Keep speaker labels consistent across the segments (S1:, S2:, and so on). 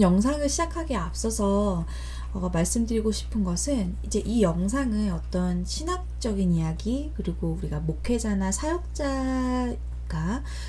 S1: 영상을 시작하기에 앞서서 어, 말씀드리고 싶은 것은 이제 이 영상은 어떤 신학적인 이야기 그리고 우리가 목회자나 사역자가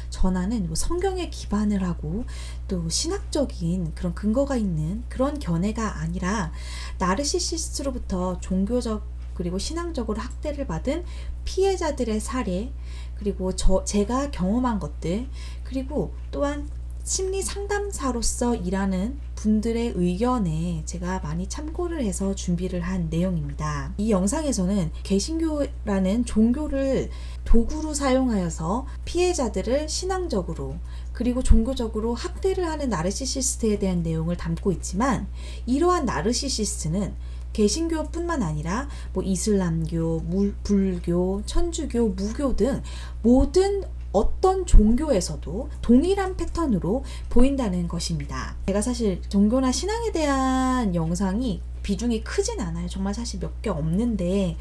S1: 전하는 뭐 성경에 기반을 하고 또 신학적인 그런 근거가 있는 그런 견해가 아니라 나르시시스트로부터 종교적 그리고 신앙적으로 학대를 받은 피해자들의 사례 그리고 저 제가 경험한 것들 그리고 또한 심리 상담사로서 일하는 분들의 의견에 제가 많이 참고를 해서 준비를 한 내용입니다. 이 영상에서는 개신교라는 종교를 도구로 사용하여서 피해자들을 신앙적으로 그리고 종교적으로 학대를 하는 나르시시스트에 대한 내용을 담고 있지만 이러한 나르시시스트는 개신교뿐만 아니라 뭐 이슬람교, 물, 불교, 천주교, 무교 등 모든 어떤 종교에서도 동일한 패턴으로 보인다는 것입니다. 제가 사실 종교나 신앙에 대한 영상이 비중이 크진 않아요. 정말 사실 몇 개 없는데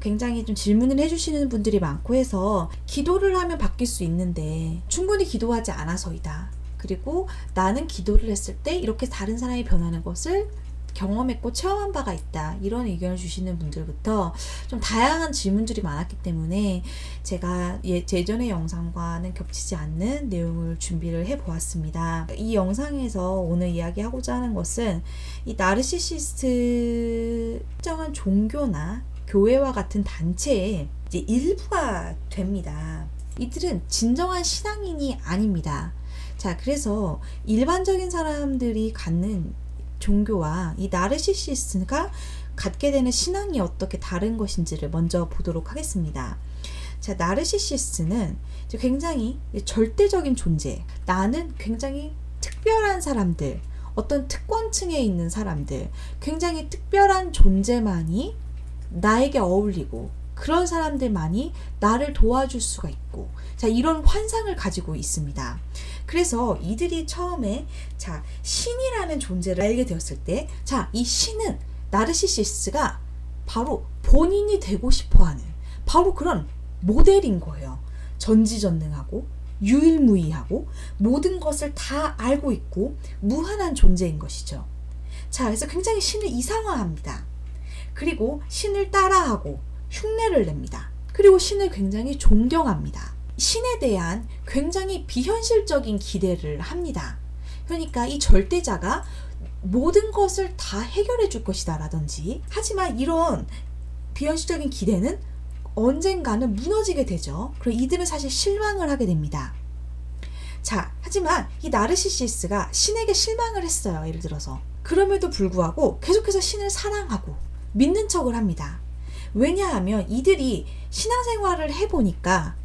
S1: 굉장히 좀 질문을 해주시는 분들이 많고 해서 기도를 하면 바뀔 수 있는데 충분히 기도하지 않아서이다. 그리고 나는 기도를 했을 때 이렇게 다른 사람이 변하는 것을 경험했고 체험한 바가 있다. 이런 의견을 주시는 분들부터 좀 다양한 질문들이 많았기 때문에 제가 예, 제전의 영상과는 겹치지 않는 내용을 준비를 해 보았습니다. 이 영상에서 오늘 이야기하고자 하는 것은 이 나르시시스트 특정한 종교나 교회와 같은 단체의 일부가 됩니다. 이들은 진정한 신앙인이 아닙니다. 자, 그래서 일반적인 사람들이 갖는 종교와 이 나르시시스트가 갖게 되는 신앙이 어떻게 다른 것인지를 먼저 보도록 하겠습니다. 자, 나르시시스트는 굉장히 절대적인 존재. 나는 굉장히 특별한 사람들, 어떤 특권층에 있는 사람들, 굉장히 특별한 존재만이 나에게 어울리고 그런 사람들만이 나를 도와줄 수가 있고, 자, 이런 환상을 가지고 있습니다. 그래서 이들이 처음에, 자, 신이라는 존재를 알게 되었을 때, 자, 이 신은 나르시시스가 바로 본인이 되고 싶어 하는, 바로 그런 모델인 거예요. 전지전능하고, 유일무이하고, 모든 것을 다 알고 있고, 무한한 존재인 것이죠. 자, 그래서 굉장히 신을 이상화합니다. 그리고 신을 따라하고, 흉내를 냅니다. 그리고 신을 굉장히 존경합니다. 신에 대한 굉장히 비현실적인 기대를 합니다. 그러니까 이 절대자가 모든 것을 다 해결해 줄 것이다 라든지 하지만 이런 비현실적인 기대는 언젠가는 무너지게 되죠. 그리고 이들은 사실 실망을 하게 됩니다. 자, 하지만 이 나르시시스가 신에게 실망을 했어요. 예를 들어서. 그럼에도 불구하고 계속해서 신을 사랑하고 믿는 척을 합니다. 왜냐하면 이들이 신앙생활을 해보니까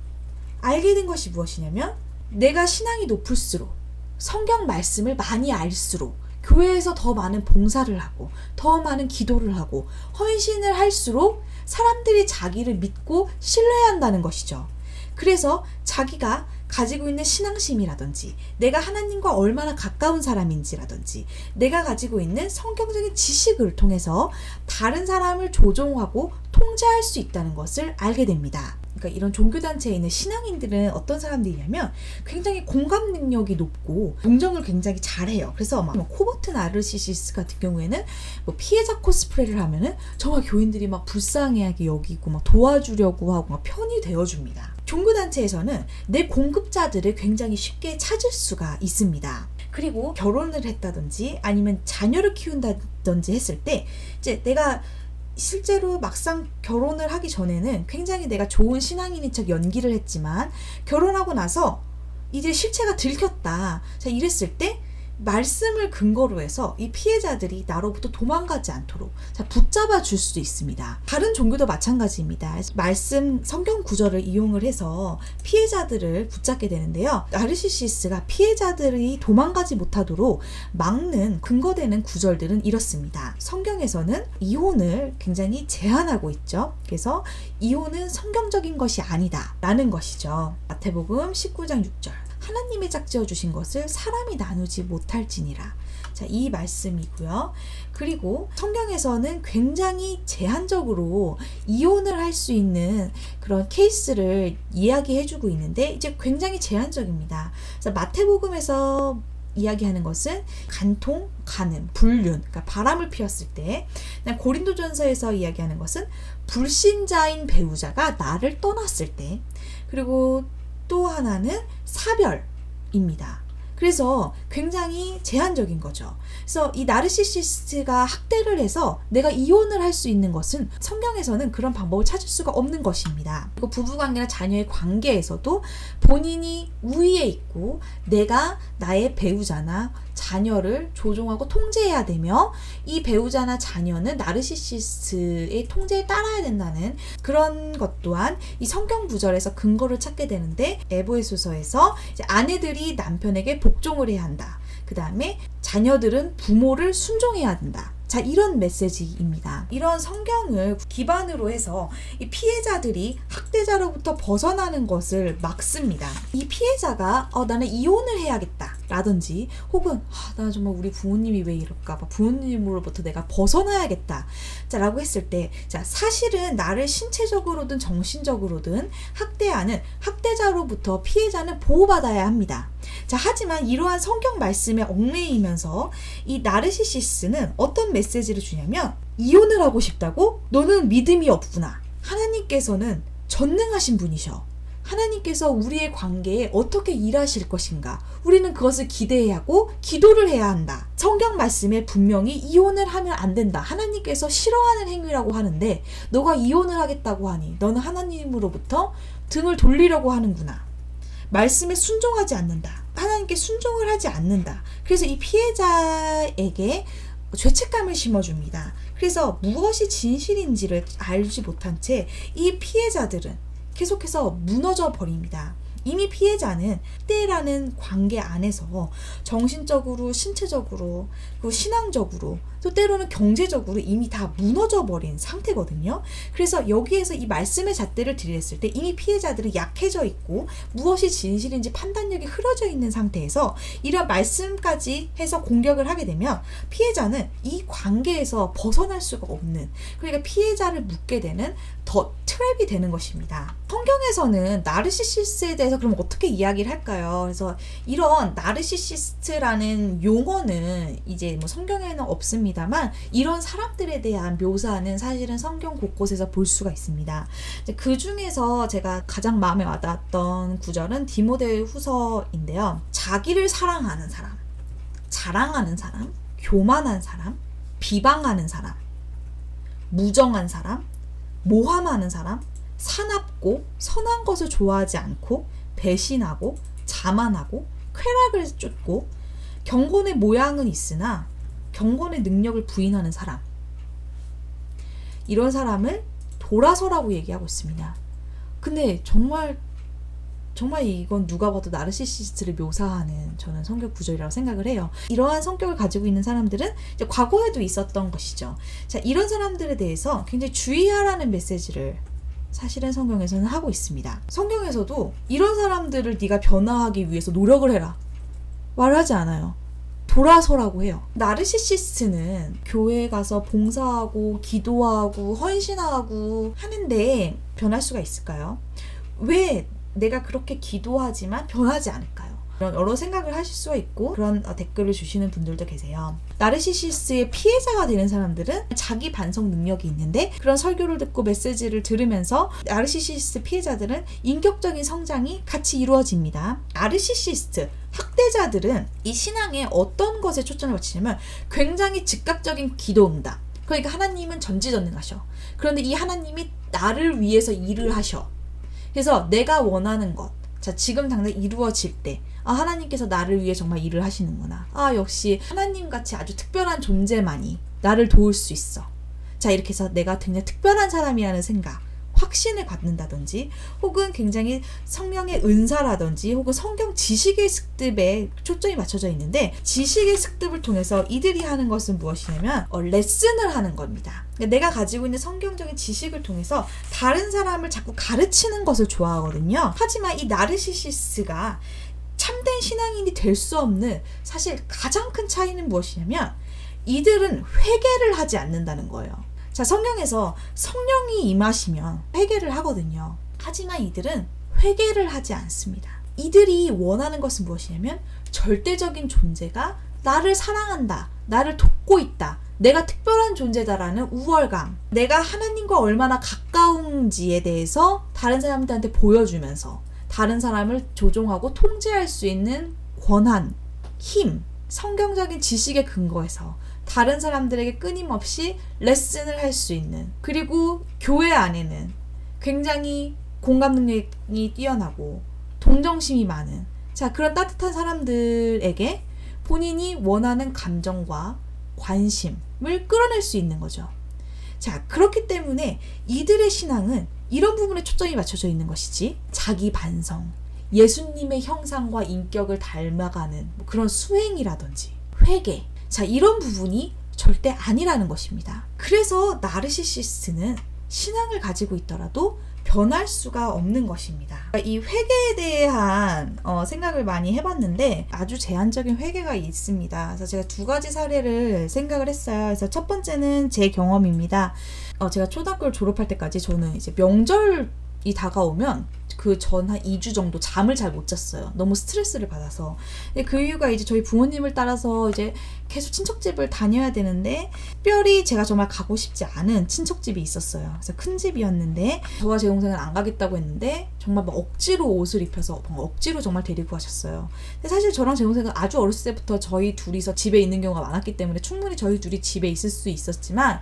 S1: 알게 된 것이 무엇이냐면 내가 신앙이 높을수록 성경 말씀을 많이 알수록 교회에서 더 많은 봉사를 하고 더 많은 기도를 하고 헌신을 할수록 사람들이 자기를 믿고 신뢰한다는 것이죠. 그래서 자기가 가지고 있는 신앙심이라든지 내가 하나님과 얼마나 가까운 사람인지라든지 내가 가지고 있는 성경적인 지식을 통해서 다른 사람을 조종하고 통제할 수 있다는 것을 알게 됩니다. 그러니까 이런 종교단체에 있는 신앙인들은 어떤 사람들이냐면 굉장히 공감 능력이 높고 동정을 굉장히 잘해요. 그래서 막 코버트 나르시시스 같은 경우에는 뭐 피해자 코스프레를 하면은 정말 교인들이 막 불쌍하게 여기고 막 도와주려고 하고 막 편이 되어줍니다. 종교단체에서는 내 공급자들을 굉장히 쉽게 찾을 수가 있습니다. 그리고 결혼을 했다든지 아니면 자녀를 키운다든지 했을 때 이제 내가 실제로 막상 결혼을 하기 전에는 굉장히 내가 좋은 신앙인인 척 연기를 했지만 결혼하고 나서 이제 실체가 들켰다. 자, 이랬을 때 말씀을 근거로 해서 이 피해자들이 나로부터 도망가지 않도록 자, 붙잡아 줄 수도 있습니다. 다른 종교도 마찬가지입니다. 말씀 성경 구절을 이용을 해서 피해자들을 붙잡게 되는데요. 나르시시스가 피해자들이 도망가지 못하도록 막는 근거되는 구절들은 이렇습니다. 성경에서는 이혼을 굉장히 제한하고 있죠. 그래서 이혼은 성경적인 것이 아니다. 라는 것이죠. 마태복음 19장 6절. 하나님이 짝지어 주신 것을 사람이 나누지 못할지니라. 자, 이 말씀이고요. 그리고 성경에서는 굉장히 제한적으로 이혼을 할 수 있는 그런 케이스를 이야기해 주고 있는데 이제 굉장히 제한적입니다. 그래서 마태복음에서 이야기하는 것은 간통, 간음, 불륜, 그러니까 바람을 피웠을 때. 고린도전서에서 이야기하는 것은 불신자인 배우자가 나를 떠났을 때. 그리고 또 하나는 사별입니다. 그래서 굉장히 제한적인 거죠. 그래서 이 나르시시스트가 학대를 해서 내가 이혼을 할 수 있는 것은 성경에서는 그런 방법을 찾을 수가 없는 것입니다. 그리고 부부관계나 자녀의 관계에서도 본인이 우위에 있고 내가 나의 배우자나 자녀를 조종하고 통제해야 되며 이 배우자나 자녀는 나르시시스트의 통제에 따라야 된다는 그런 것 또한 이 성경 구절에서 근거를 찾게 되는데 에보에소서에서 이제 아내들이 남편에게 복종을 해야 한다. 그 다음에 자녀들은 부모를 순종해야 된다. 자, 이런 메시지입니다. 이런 성경을 기반으로 해서 이 피해자들이 학대자로부터 벗어나는 것을 막습니다. 이 피해자가 어, 나는 이혼을 해야겠다. 라든지 혹은 아, 나 정말 우리 부모님이 왜 이럴까 봐 부모님으로부터 내가 벗어나야겠다. 자, 라고 했을 때 자, 사실은 나를 신체적으로든 정신적으로든 학대하는 학대자로부터 피해자는 보호받아야 합니다. 자, 하지만 이러한 성경 말씀에 얽매이면서 이 나르시시스는 어떤 메시지를 주냐면 이혼을 하고 싶다고? 너는 믿음이 없구나. 하나님께서는 전능하신 분이셔. 하나님께서 우리의 관계에 어떻게 일하실 것인가? 우리는 그것을 기대해야 하고 기도를 해야 한다. 성경 말씀에 분명히 이혼을 하면 안 된다. 하나님께서 싫어하는 행위라고 하는데 너가 이혼을 하겠다고 하니 너는 하나님으로부터 등을 돌리려고 하는구나. 말씀에 순종하지 않는다. 하나님께 순종을 하지 않는다. 그래서 이 피해자에게 죄책감을 심어줍니다. 그래서 무엇이 진실인지를 알지 못한 채 이 피해자들은 계속해서 무너져 버립니다. 이미 피해자는 때라는 관계 안에서 정신적으로, 신체적으로, 그리고 신앙적으로, 또 때로는 경제적으로 이미 다 무너져 버린 상태거든요. 그래서 여기에서 이 말씀의 잣대를 들였을 때 이미 피해자들은 약해져 있고 무엇이 진실인지 판단력이 흐려져 있는 상태에서 이런 말씀까지 해서 공격을 하게 되면 피해자는 이 관계에서 벗어날 수가 없는 그러니까 피해자를 묻게 되는 더 트랩이 되는 것입니다. 성경에서는 나르시시스트에 대해서 그럼 어떻게 이야기를 할까요? 그래서 이런 나르시시스트라는 용어는 이제 뭐 성경에는 없습니다 만 이런 사람들에 대한 묘사는 사실은 성경 곳곳에서 볼 수가 있습니다. 그 중에서 제가 가장 마음에 와닿았던 구절은 디모데 후서인데요. 자기를 사랑하는 사람, 자랑하는 사람, 교만한 사람, 비방하는 사람, 무정한 사람, 모함하는 사람, 사납고 선한 것을 좋아하지 않고 배신하고 자만하고 쾌락을 쫓고 경건의 모양은 있으나 경건의 능력을 부인하는 사람. 이런 사람을 돌아서라고 얘기하고 있습니다. 근데 정말 정말 이건 누가 봐도 나르시시스트를 묘사하는 저는 성격 구절이라고 생각을 해요. 이러한 성격을 가지고 있는 사람들은 이제 과거에도 있었던 것이죠. 자, 이런 사람들에 대해서 굉장히 주의하라는 메시지를 사실은 성경에서는 하고 있습니다. 성경에서도 이런 사람들을 네가 변화하기 위해서 노력을 해라. 말하지 않아요. 돌아서라고 해요. 나르시시스트는 교회에 가서 봉사하고 기도하고 헌신하고 하는데 변할 수가 있을까요? 왜 내가 그렇게 기도하지만 변하지 않을까요? 그런 여러 생각을 하실 수가 있고 그런 어, 댓글을 주시는 분들도 계세요. 나르시시스의 피해자가 되는 사람들은 자기 반성 능력이 있는데 그런 설교를 듣고 메시지를 들으면서 나르시시스트 피해자들은 인격적인 성장이 같이 이루어집니다. 나르시시스트 학대자들은 이 신앙에 어떤 것에 초점을 맞추냐면 굉장히 즉각적인 기도입니다. 그러니까 하나님은 전지전능하셔. 그런데 이 하나님이 나를 위해서 일을 하셔. 그래서 내가 원하는 것, 자, 지금 당장 이루어질 때, 아, 하나님께서 나를 위해 정말 일을 하시는구나. 아, 역시 하나님 같이 아주 특별한 존재만이 나를 도울 수 있어. 자, 이렇게 해서 내가 굉장히 특별한 사람이라는 생각, 확신을 갖는다든지, 혹은 굉장히 성령의 은사라든지, 혹은 성경 지식의 습득에 초점이 맞춰져 있는데, 지식의 습득을 통해서 이들이 하는 것은 무엇이냐면, 어, 레슨을 하는 겁니다. 그러니까 내가 가지고 있는 성경적인 지식을 통해서 다른 사람을 자꾸 가르치는 것을 좋아하거든요. 하지만 이 나르시시스가 참된 신앙인이 될 수 없는 사실 가장 큰 차이는 무엇이냐면 이들은 회개를 하지 않는다는 거예요. 자, 성경에서 성령이 임하시면 회개를 하거든요. 하지만 이들은 회개를 하지 않습니다. 이들이 원하는 것은 무엇이냐면 절대적인 존재가 나를 사랑한다. 나를 돕고 있다. 내가 특별한 존재다라는 우월감. 내가 하나님과 얼마나 가까운지에 대해서 다른 사람들한테 보여주면서 다른 사람을 조종하고 통제할 수 있는 권한, 힘, 성경적인 지식에 근거해서 다른 사람들에게 끊임없이 레슨을 할 수 있는 그리고 교회 안에는 굉장히 공감 능력이 뛰어나고 동정심이 많은 자 그런 따뜻한 사람들에게 본인이 원하는 감정과 관심을 끌어낼 수 있는 거죠. 자 그렇기 때문에 이들의 신앙은 이런 부분에 초점이 맞춰져 있는 것이지 자기 반성, 예수님의 형상과 인격을 닮아가는 뭐 그런 수행이라든지 회개 자 이런 부분이 절대 아니라는 것입니다. 그래서 나르시시스트는 신앙을 가지고 있더라도 변할 수가 없는 것입니다. 이 회개에 대한 어, 생각을 많이 해봤는데 아주 제한적인 회개가 있습니다. 그래서 제가 두 가지 사례를 생각을 했어요. 그래서 첫 번째는 제 경험입니다. 어, 제가 초등학교를 졸업할 때까지 저는 이제 명절이 다가오면 그 전 한 2주 정도 잠을 잘 못 잤어요. 너무 스트레스를 받아서. 근데 그 이유가 이제 저희 부모님을 따라서 이제 계속 친척집을 다녀야 되는데 특별히 제가 정말 가고 싶지 않은 친척집이 있었어요. 그래서 큰 집이었는데 저와 제 동생은 안 가겠다고 했는데 정말 막 억지로 옷을 입혀서 억지로 정말 데리고 가셨어요. 근데 사실 저랑 제 동생은 아주 어렸을 때부터 저희 둘이서 집에 있는 경우가 많았기 때문에 충분히 저희 둘이 집에 있을 수 있었지만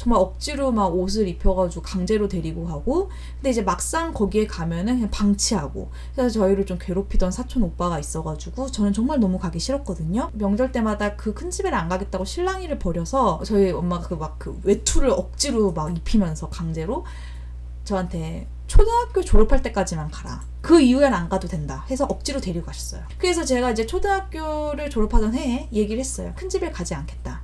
S1: 정말 억지로 막 옷을 입혀가지고 강제로 데리고 가고 근데 이제 막상 거기에 가면은 그냥 방치하고 그래서 저희를 좀 괴롭히던 사촌 오빠가 있어가지고 저는 정말 너무 가기 싫었거든요 명절 때마다 그 큰 집에를 안 가겠다고 실랑이를 벌여서 저희 엄마가 그 막 그 외투를 억지로 막 입히면서 강제로 저한테 초등학교 졸업할 때까지만 가라. 그 이후엔 안 가도 된다. 해서 억지로 데리고 가셨어요. 그래서 제가 이제 초등학교를 졸업하던 해에 얘기를 했어요. 큰 집에 가지 않겠다.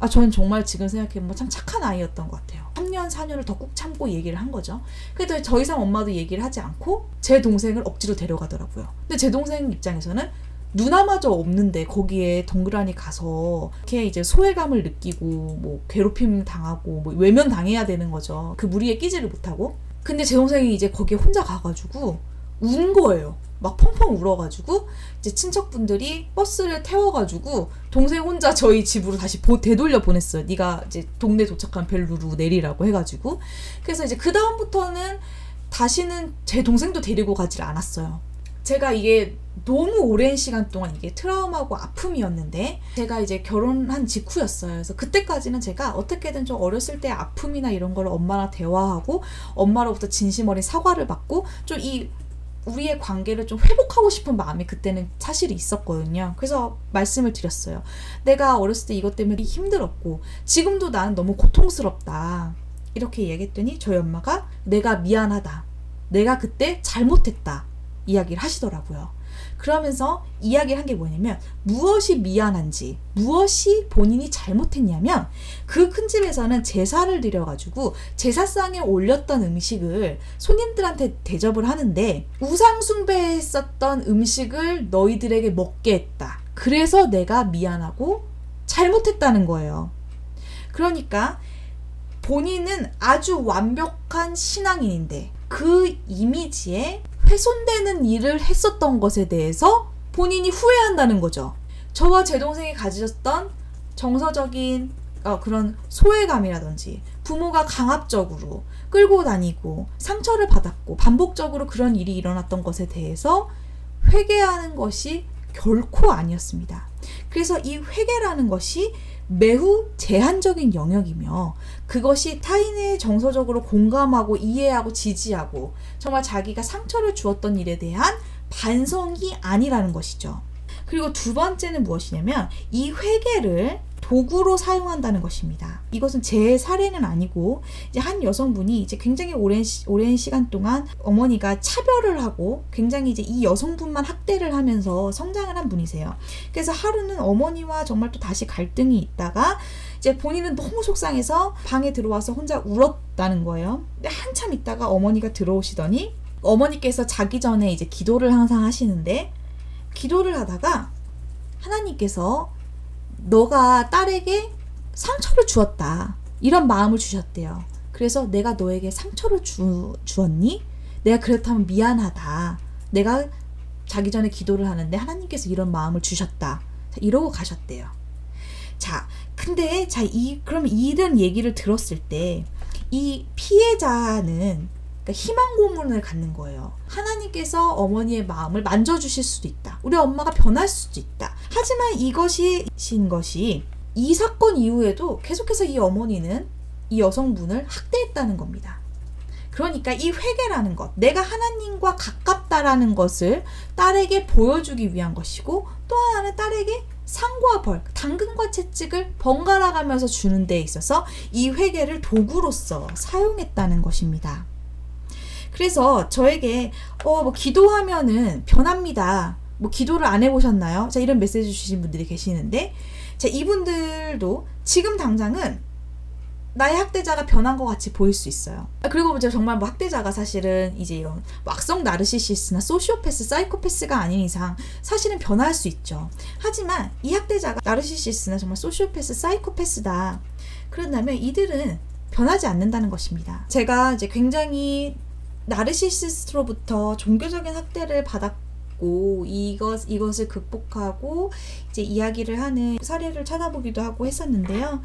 S1: 아, 저는 정말 지금 생각해보면 참 착한 아이였던 것 같아요. 3년, 4년을 더 꾹 참고 얘기를 한 거죠. 그래도 더 이상 엄마도 얘기를 하지 않고 제 동생을 억지로 데려가더라고요. 근데 제 동생 입장에서는 누나마저 없는데 거기에 덩그라니 가서 이렇게 이제 소외감을 느끼고 뭐 괴롭힘 당하고 뭐 외면 당해야 되는 거죠. 그 무리에 끼지를 못하고. 근데 제 동생이 이제 거기에 혼자 가가지고 운 거예요. 막 펑펑 울어가지고 이제 친척분들이 버스를 태워가지고 동생 혼자 저희 집으로 다시 보, 되돌려 보냈어요. 네가 이제 동네 도착한 벨루루 내리라고 해가지고 그래서 이제 그 다음부터는 다시는 제 동생도 데리고 가질 않았어요. 제가 이게 너무 오랜 시간 동안 이게 트라우마고 아픔이었는데 제가 이제 결혼한 직후였어요. 그래서 그때까지는 제가 어떻게든 좀 어렸을 때 아픔이나 이런 걸 엄마랑 대화하고 엄마로부터 진심 어린 사과를 받고 좀이 우리의 관계를 좀 회복하고 싶은 마음이 그때는 사실 있었거든요. 그래서 말씀을 드렸어요. 내가 어렸을 때 이것 때문에 힘들었고 지금도 나는 너무 고통스럽다. 이렇게 얘기했더니 저희 엄마가 내가 미안하다. 내가 그때 잘못했다. 이야기를 하시더라고요. 그러면서 이야기를 한 게 뭐냐면 무엇이 미안한지 무엇이 본인이 잘못했냐면 그 큰 집에서는 제사를 드려가지고 제사상에 올렸던 음식을 손님들한테 대접을 하는데 우상 숭배했었던 음식을 너희들에게 먹게 했다. 그래서 내가 미안하고 잘못했다는 거예요. 그러니까 본인은 아주 완벽한 신앙인인데 그 이미지에 훼손되는 일을 했었던 것에 대해서 본인이 후회한다는 거죠. 저와 제 동생이 가지셨던 정서적인 어, 그런 소외감이라든지 부모가 강압적으로 끌고 다니고 상처를 받았고 반복적으로 그런 일이 일어났던 것에 대해서 회개하는 것이 결코 아니었습니다. 그래서 이 회개라는 것이 매우 제한적인 영역이며 그것이 타인의 정서적으로 공감하고 이해하고 지지하고 정말 자기가 상처를 주었던 일에 대한 반성이 아니라는 것이죠. 그리고 두 번째는 무엇이냐면 이 회개를 도구로 사용한다는 것입니다. 이것은 제 사례는 아니고 이제 한 여성분이 이제 굉장히 오랜 시, 오랜 시간 동안 어머니가 차별을 하고 굉장히 이제 이 여성분만 학대를 하면서 성장을 한 분이세요. 그래서 하루는 어머니와 정말 또 다시 갈등이 있다가 이제 본인은 너무 속상해서 방에 들어와서 혼자 울었다는 거예요. 근데 한참 있다가 어머니가 들어오시더니 어머니께서 자기 전에 이제 기도를 항상 하시는데 기도를 하다가 하나님께서 너가 딸에게 상처를 주었다. 이런 마음을 주셨대요. 그래서 내가 너에게 상처를 주, 주었니? 내가 그렇다면 미안하다. 내가 자기 전에 기도를 하는데 하나님께서 이런 마음을 주셨다. 자, 이러고 가셨대요. 자, 근데 자, 이 그럼 이런 얘기를 들었을 때 이 피해자는 그러니까 희망 고문을 갖는 거예요. 하나님께서 어머니의 마음을 만져주실 수도 있다. 우리 엄마가 변할 수도 있다. 하지만 이것이 신 것이 이 사건 이후에도 계속해서 이 어머니는 이 여성분을 학대했다는 겁니다. 그러니까 이 회개라는 것, 내가 하나님과 가깝다라는 것을 딸에게 보여주기 위한 것이고 또 하나는 딸에게 상과 벌, 당근과 채찍을 번갈아 가면서 주는 데 있어서 이 회개를 도구로서 사용했다는 것입니다. 그래서 저에게 어 뭐 기도하면은 변합니다. 뭐 기도를 안 해보셨나요? 자 이런 메시지 주신 분들이 계시는데 자 이분들도 지금 당장은 나의 학대자가 변한 것 같이 보일 수 있어요. 아, 그리고 이제 정말 뭐 학대자가 사실은 이제 이런 막성 나르시시스나 소시오패스, 사이코패스가 아닌 이상 사실은 변할 수 있죠. 하지만 이 학대자가 나르시시스나 정말 소시오패스, 사이코패스다. 그런다면 이들은 변하지 않는다는 것입니다. 제가 이제 굉장히 나르시시스로부터 종교적인 학대를 받았고 이것 이것을 극복하고 이제 이야기를 하는 사례를 찾아보기도 하고 했었는데요.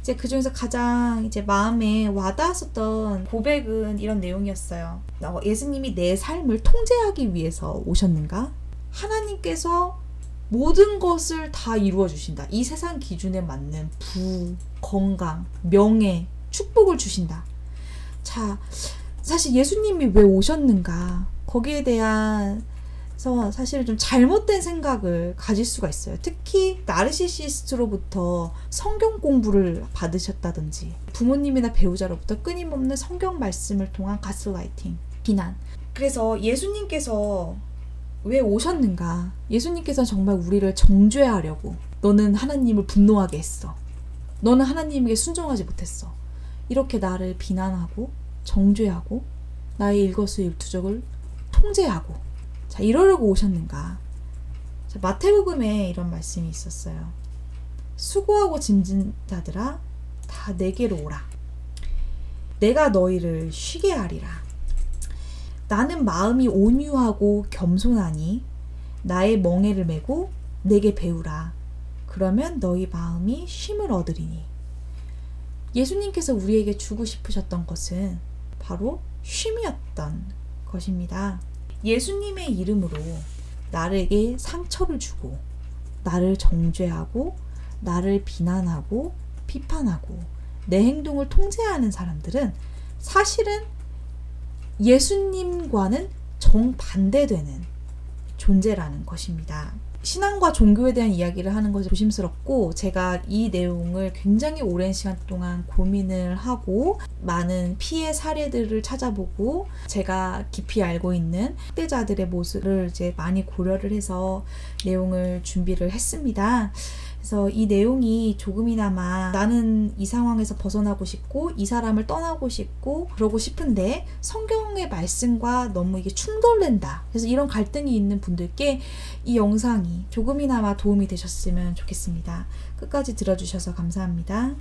S1: 이제 그 중에서 가장 이제 마음에 와닿았었던 고백은 이런 내용이었어요. 어, 예수님이 내 삶을 통제하기 위해서 오셨는가? 하나님께서 모든 것을 다 이루어 주신다. 이 세상 기준에 맞는 부, 건강, 명예, 축복을 주신다. 자, 사실 예수님이 왜 오셨는가? 거기에 대한 서 사실 좀 잘못된 생각을 가질 수가 있어요. 특히 나르시시스트로부터 성경 공부를 받으셨다든지 부모님이나 배우자로부터 끊임없는 성경 말씀을 통한 가스라이팅, 비난. 그래서 예수님께서 왜 오셨는가? 예수님께서 정말 우리를 정죄하려고 너는 하나님을 분노하게 했어. 너는 하나님에게 순종하지 못했어. 이렇게 나를 비난하고 정죄하고 나의 일거수일투족을 통제하고. 자 이러려고 오셨는가? 자, 마태복음에 이런 말씀이 있었어요. 수고하고 짐진 자들아 다 내게로 오라. 내가 너희를 쉬게 하리라. 나는 마음이 온유하고 겸손하니 나의 멍에를 메고 내게 배우라. 그러면 너희 마음이 쉼을 얻으리니. 예수님께서 우리에게 주고 싶으셨던 것은 바로 쉼이었던 것입니다. 예수님의 이름으로 나에게 상처를 주고 나를 정죄하고 나를 비난하고 비판하고 내 행동을 통제하는 사람들은 사실은 예수님과는 정반대되는 존재라는 것입니다. 신앙과 종교에 대한 이야기를 하는 것이 조심스럽고 제가 이 내용을 굉장히 오랜 시간 동안 고민을 하고 많은 피해 사례들을 찾아보고 제가 깊이 알고 있는 학대자들의 모습을 이제 많이 고려를 해서 내용을 준비를 했습니다. 그래서 이 내용이 조금이나마 나는 이 상황에서 벗어나고 싶고 이 사람을 떠나고 싶고 그러고 싶은데 성경의 말씀과 너무 이게 충돌된다. 그래서 이런 갈등이 있는 분들께 이 영상이 조금이나마 도움이 되셨으면 좋겠습니다. 끝까지 들어주셔서 감사합니다.